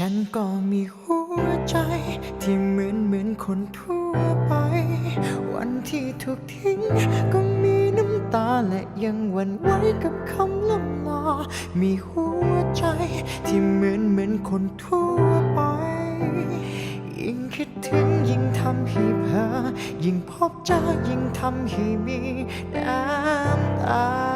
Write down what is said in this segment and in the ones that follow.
ฉันก็มีหัวใจ ที่เหมือนเหมือนคนทั่วไป วันที่ถูกทิ้ง ก็มีน้ำตาและยังหวั่นไหวกับคำล่ำลา มีหัวใจ ที่เหมือนเหมือนคนทั่วไป ยิ่งคิดถึงยิ่งทำให้เพ้อยิ่งพบเจอยิ่งทำให้มีน้ำตา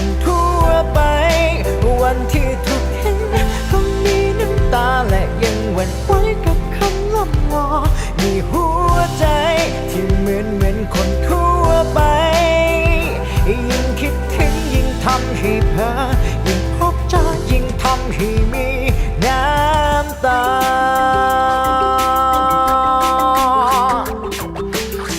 น คนทั่วไป ยิ่งคิดถึงยิ่งทำให้เพ้อยิ่งพบเจอยิ่งทำให้มีน้ำตา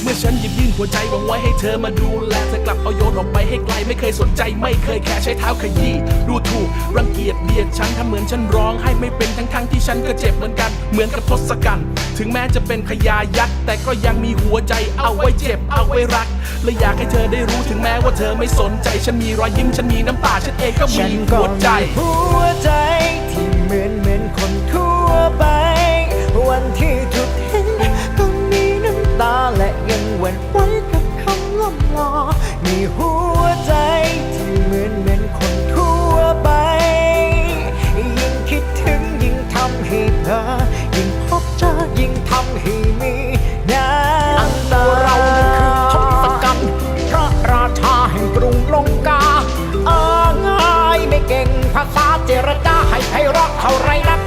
เมื่อฉันหยิบยื่นหัวใจหวังไว้ให้เธอมาดูแลเธอกลับ เอาโยนออกไปให้ไกลไม่เคยสนใจไม่เคยแค่ใช้เท้าขยี้ดูถูกรังเกียจเบียดฉันทำเหมือนฉันร้องให้ไม่เป็นทั้งทั้งๆที่ฉันก็เจ็บเหมือนกัน เหมือนกับทศกัณฐ์ถึงแม้จะเป็นขยายักษ์แต่ก็ยังมีหัวใจเอาไว้เจ็บเอาไว้รักและอยากให้เธอได้รู้ถึงแม้ว่าเธอไม่สนใจ ฉันมีรอยยิ้มฉันมีน้ำตาฉันเองก็มีหัวใจหัวใจที่เหมือนเหมือนคนทั่วไป วันที่ถูกทิ้งก็มีน้ำตาและยังหวั่นไหว หัวใจที่เหมือนเหมือนคนทั่วไป ยิ่งคิดถึงยิ่งทำให้เพ้อยิ่งพบเจอยิ่งทำให้มีน้ำตาเรานั้นคือทศกัณฐ์พระราชาแห่งกรุงลงกาเออง่ายไม่เก่งภาษาเจรจาให้ไพเราะเท่าไรนัก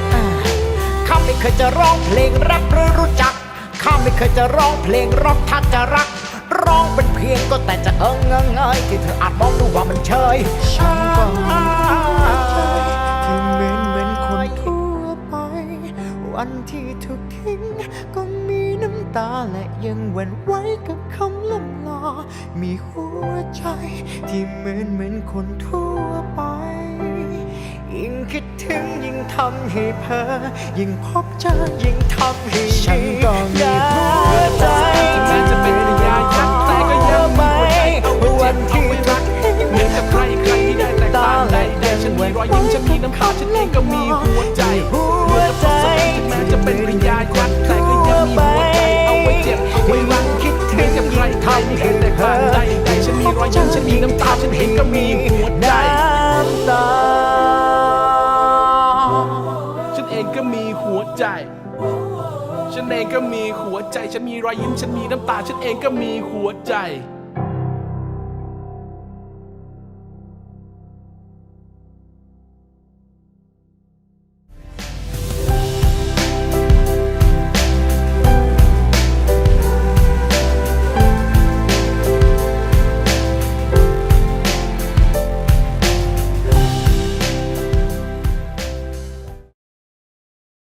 ข้าไม่เคยจะร้องเพลงแรปหรือรู้จักข้าไม่เคยจะร้องเพลงร็อกถ้าจะรักร้องเป็น พียงก็แต่จะเอิงเงงเงยที่เธออาจมองดูว่ามันเชยฉันก็มีหัวใจที่เหมือนเหมือนคนทั่วไป วันที่ถูกทิ้งก็มีน้ำตาและยังหวั่นไหวกับคำล่ำลา มีหัวใจที่เหมือนเหมือนคนทั่วไปยิ่งคิดถึงยิ่งทำให้เพ้อยิ่งพบเจอยิ่งทำให้ มีรอยยิ้มฉันมีน้ำตาฉันเองก็มีหัวใจหัวใจแม้จะเป็นพยายักษ์แต่ก็ยังมีหัวใจเอาไว้เจ็บเอาไว้รักคิดเหถึงกับใครใครไม่ได้แตกต่างใดใดฉันมีรอยยิ้มฉันมีน้ำตาฉันเองก็มีหัวใจน้ำตาฉันเองก็มีหัวใจ ฉันเองก็มีหัวใจ ฉันมีรอยยิ้ม ฉันมีน้ำตา ฉันเองก็มีหัวใจ